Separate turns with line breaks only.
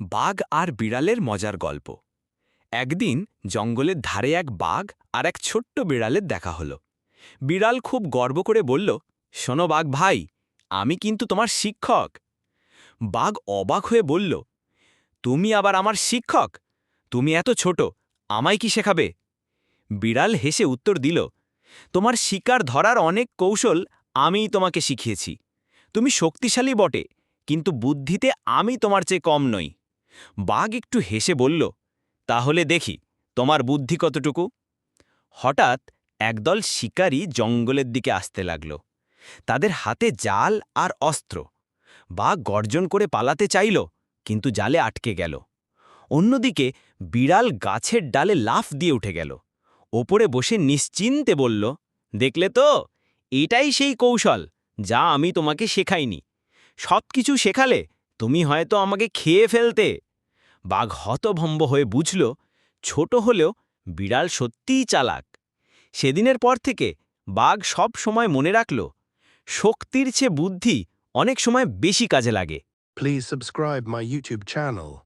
বাঘ আর বিড়ালের মজার গল্প। একদিন জঙ্গলের ধারে এক বাঘ আর এক ছোট্ট বিড়ালের দেখা হলো। বিড়াল খুব গর্ব করে বলল, শোনো বাঘ ভাই, আমি কিন্তু তোমার শিক্ষক। বাঘ অবাক হয়ে বলল, তুমি আবার আমার শিক্ষক? তুমি এত ছোট, আমায় কি শেখাবে? বিড়াল হেসে উত্তর দিল, তোমার শিকার ধরার অনেক কৌশল আমিই তোমাকে শিখিয়েছি। তুমি শক্তিশালী বটে, কিন্তু বুদ্ধিতে আমি তোমার চেয়ে কম নই। বাঘ একটু হেসে বলল, তাহলে দেখি, তোমার বুদ্ধি কতটুকু? হঠাৎ একদল শিকারী জঙ্গলের দিকে আসতে লাগল। তাদের হাতে জাল আর অস্ত্র। বাঘ গর্জন করে পালাতে চাইল, কিন্তু জালে আটকে গেল। অন্যদিকে বিড়াল গাছের ডালে লাফ দিয়ে উঠে গেল। ওপরে বসে নিশ্চিন্তে বলল, দেখলে তো, এটাই সেই কৌশল, যা আমি তোমাকে শেখাইনি। সব কিছু শেখালে তুমি হয়তো আমাকে খেয়ে ফেলতে। বাঘ হতভম্ব হয়ে বুঝল, ছোট হলেও বিড়াল সত্যিই চালাক সেদিনের পর থেকে বাঘ সব সময় মনে রাখল, শক্তির চেয়ে বুদ্ধি অনেক সময় বেশি কাজে লাগে
please subscribe my YouTube channel.